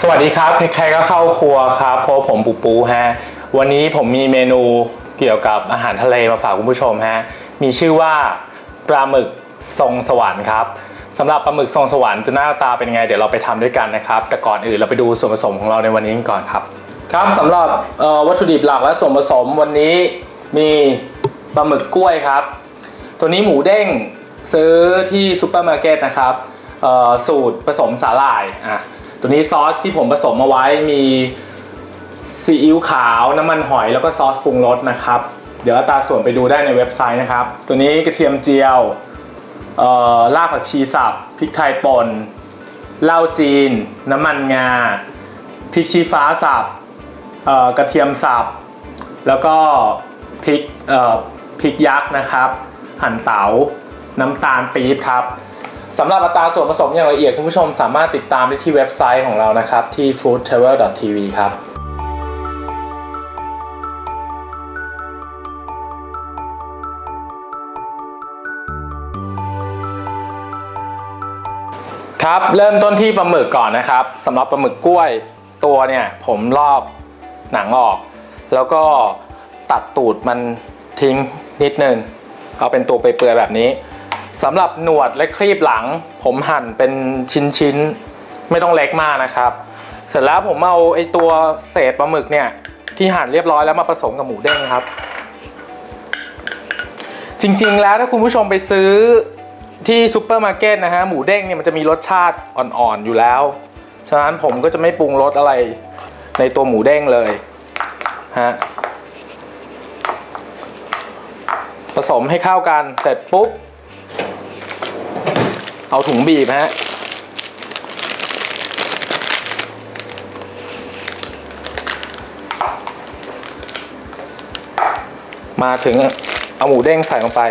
สวัสดีครับ ใครๆก็เข้าครัวครับเพราะผมปูปูฮะ วันนี้ผมมีเมนูเกี่ยวกับอาหารทะเลมาฝากคุณผู้ชมฮะ มีชื่อว่าปลาหมึกทรงสวรรค์ครับสำหรับปลาหมึกทรงสวรรค์จะหน้าตาเป็นไง เดี๋ยวเราไปทำด้วยกันนะครับ แต่ก่อนอื่นเราไปดูส่วนผสมของเราในวันนี้กันก่อนครับ ครับสำหรับวัตถุดิบหลักและส่วนผสมวันนี้มีปลาหมึกกล้วยครับ ตัวนี้หมูเด้งซื้อที่ซูเปอร์มาร์เก็ตนะครับสูตรผสมสาหร่ายอะ ตัวนี้ซอสที่ผมผสมมาไว้มีซีอิ๊วขาวน้ำมันหอยแล้วก็ซอสปรุงรสนะครับ เดี๋ยวตาส่วนไปดูได้ในเว็บไซต์นะครับ ตัวนี้กระเทียมเจียวเอ่อรากผักชีสับพริกไทยป่นเหล้าจีน น้ำมันงาพริกชี้ฟ้าสับกระเทียมสับแล้วก็พริกพริกยักษ์นะครับ หั่นเตาน้ำตาลปี๊บครับ สำหรับอัตราส่วนผสมอย่างละเอียดคุณผู้ชมสามารถติดตามได้ที่เว็บไซต์ของเรานะครับ ที่ foodtravel.tv ครับครับเริ่มต้นที่ปลาหมึกก่อนนะครับสำหรับปลาหมึกกล้วยตัวเนี่ยผมลอกหนังออก แล้วก็ตัดตูดมันทิ้งนิดนึงเอาเป็นตัวเปื่อยๆแบบนี้ สำหรับหนวดและครีบหลัง ผมหั่นเป็นชิ้นๆ ไม่ต้องเล็กมากนะครับ เสร็จแล้วผมเอาไอตัวเศษปลาหมึกเนี่ย ที่หั่นเรียบร้อยแล้วมาผสมกับหมูเด้งครับ จริงๆแล้วถ้าคุณผู้ชมไปซื้อที่ซูเปอร์มาร์เก็ตนะฮะหมูเด้งเนี่ยมันจะมีรสชาติอ่อนๆอยู่แล้ว ฉะนั้นผมก็จะไม่ปรุงรสอะไรในตัวหมูเด้งเลยฮะผสมให้เข้ากันเสร็จปุ๊บ เอาถุงบีบฮะมาถึงเอาหมูเด้งใส่ลงไป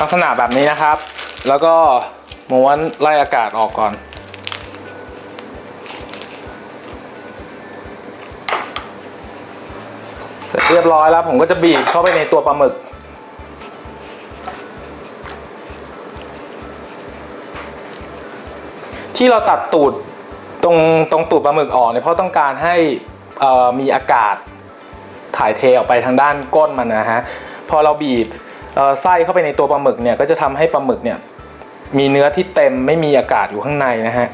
ลักษณะแบบนี้นะครับ แล้วก็ม้วนไล่อากาศออกก่อน เสร็จเรียบร้อยแล้วผมก็จะบีบเข้าไปในตัวปลาหมึก ที่เราตัดตูดตรงตรงตูดปลาหมึกออกเนี่ยเพราะต้องการให้มีอากาศถ่ายเทออกไปทางด้านก้นมันนะฮะพอเราบีบไส้เข้าไปในตัวปลาหมึกเนี่ยก็จะทำให้ปลาหมึกเนี่ยมีเนื้อที่เต็มไม่มีอากาศอยู่ข้างในนะฮะ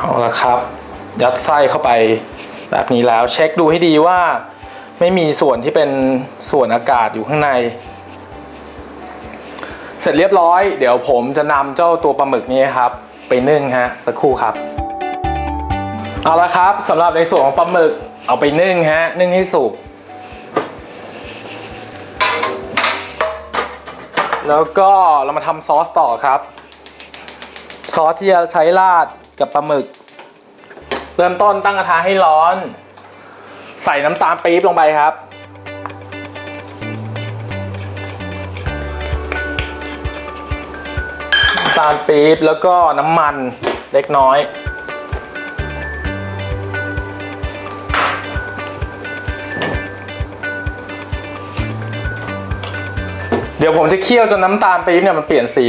เอาละครับ ยัดไส้เข้าไปแบบนี้แล้ว เช็คดูให้ดีว่า ไม่มีส่วนที่เป็นส่วนอากาศอยู่ข้างใน เสร็จเรียบร้อย เดี๋ยวผมจะนำเจ้าตัวปลาหมึกนี้ครับ ไปนึ่งฮะสักครู่ครับ เอาละครับสำหรับในส่วนของปลาหมึกเอาไปนึ่งฮะนึ่งให้สุกแล้วก็เรามาทำซอสต่อครับ ซอสที่จะใช้ราด กับปลาหมึก เริ่มต้นตั้งกระทะให้ร้อน ใส่น้ำตาลปี๊บลงไปครับ น้ำตาลปี๊บแล้วก็น้ำมันเล็กน้อยเดี๋ยวผมจะเคี่ยวจนน้ำตาลปี๊บเนี่ยมันเปลี่ยนสี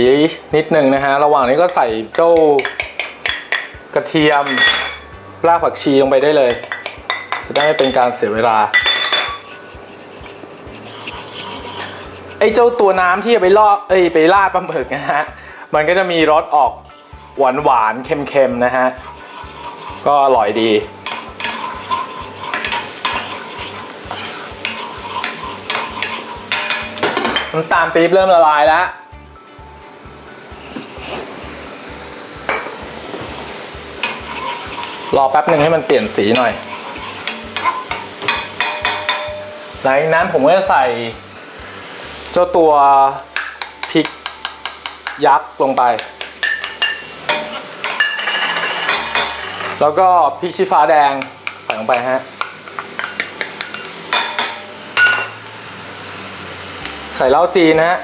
นิดนึงนะฮะ ระหว่างนี้ก็ใส่เจ้า กระเทียมรากผักชีลงไปได้เลย จะได้ไม่เป็นการเสียเวลา ไอ้เจ้าตัวน้ำที่จะไปลอกเอ้ยไปราดปลาหมึกนะฮะ มันก็จะมีรสออกหวานหวานเค็มๆนะฮะ ก็อร่อยดี น้ำตาลปี๊บเริ่มละลายแล้ว รอแป๊บหนึ่งให้มันเปลี่ยนสีหน่อย หลังจากนั้นผมก็จะใส่ เจ้าตัวพริกยักษ์ลงไป แล้วก็พริกชี้ฟ้าแดงใส่ลงไปฮะ ใส่เหล้าจีนนะฮะ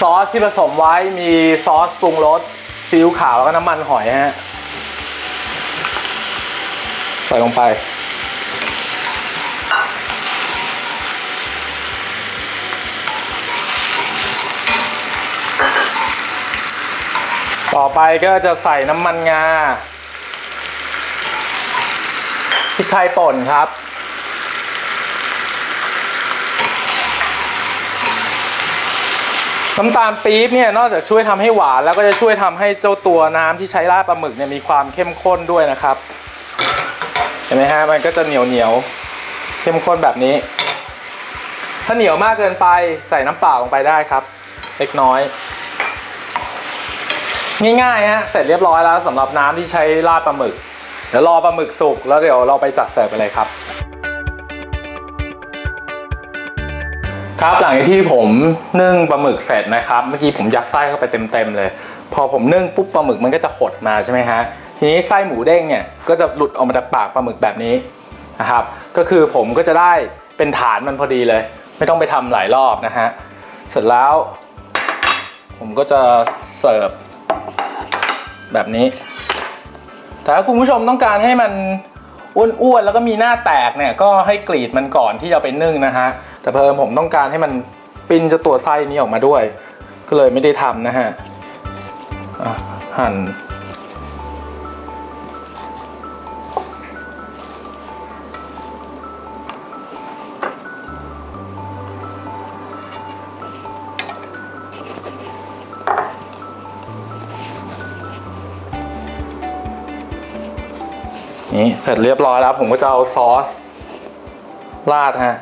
ซอสที่ผสมไว้มีซอสปรุงรสซีอิ๊วขาวแล้วก็น้ำมันหอยฮะใส่ลงไป ต่อไปก็จะใส่น้ำมันงาพริกไทยป่นครับ น้ำตาลปี๊บเนี่ยนอกจากช่วยทำให้หวานแล้วก็จะช่วยทำให้เจ้าตัวน้ำที่ใช้ราดปลาหมึกเนี่ยมีความเข้มข้นด้วยนะครับ เห็นไหมฮะมันก็จะเหนียวเหนียวเข้มข้นแบบนี้ ถ้าเหนียวมากเกินไปใส่น้ำเปล่าลงไปได้ครับ เล็กน้อย ง่ายๆฮะเสร็จเรียบร้อยแล้วสำหรับน้ำที่ใช้ราดปลาหมึกเดี๋ยวรอปลาหมึกสุกแล้วเดี๋ยวเราไปจัดเสิร์ฟไปเลยครับ ครับหลังจากที่ผมนึ่งปลาหมึกเสร็จนะครับ เมื่อกี้ผมยัดไส้เข้าไปเต็มๆเลย พอผมนึ่งปุ๊บปลาหมึกมันก็จะหดมาใช่ไหมฮะทีนี้ไส้หมูเด้งเนี่ยก็จะหลุดออกมาจากปากปลาหมึกแบบนี้นะครับก็คือผมก็จะได้เป็นฐานมันพอดีเลย ไม่ต้องไปทำหลายรอบนะฮะเสร็จแล้ว ผมก็จะเสิร์ฟแบบนี้ แต่ถ้าคุณผู้ชมต้องการให้มันอ้วนๆแล้วก็มีหน้าแตกเนี่ยก็ให้กรีดมันก่อนที่จะไปนึ่งนะฮะ แต่เพิ่มผมต้องการให้มันปิ้นจะตัวไส้นี้ออกมาด้วย ก็เลยไม่ได้ทำนะฮะหั่นนี่เสร็จเรียบร้อยแล้วผมก็จะเอาซอส ราดฮะ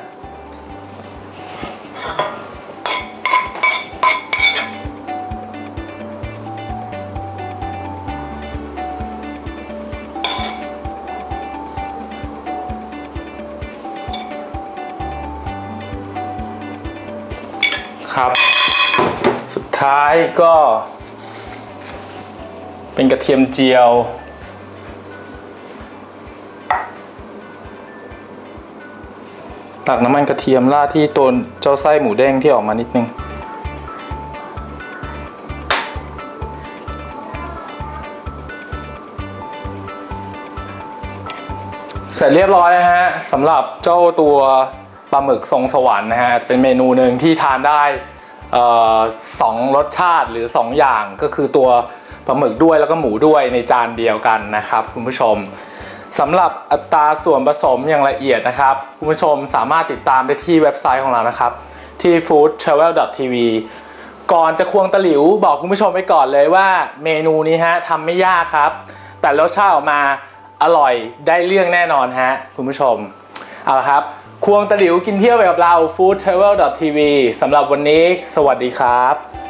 ท้ายก็ เป็นกระเทียมเจียว ตักน้ำมันกระเทียมราดที่ตัวเจ้าไส้หมูเด้งที่ออกมานิดนึงเสร็จเรียบร้อยนะฮะสำหรับเจ้าตัวปลาหมึกทรงสวรรค์นะฮะ เป็นเมนูหนึ่งที่ทานได้ สองรสชาติหรือ 2 อย่างก็คือตัวปลาหมึกด้วยแล้วก็หมูด้วยในจานเดียวกันนะครับคุณผู้ชมสำหรับอัตราส่วนผสมอย่างละเอียดนะครับคุณผู้ชมสามารถติดตามได้ที่เว็บไซต์ของเรานะครับที่ foodtravel.tv ก่อนจะควงตะหลิวบอกคุณผู้ชมไปก่อนเลยว่าเมนูนี้ฮะทำไม่ยากครับ แต่รสชาติออกมาอร่อยได้เรื่องแน่นอนฮะคุณผู้ชมเอาละครับ ควงตะหลิวกินเที่ยวไปกับเรา foodtravel.tv สำหรับวันนี้ สวัสดีครับ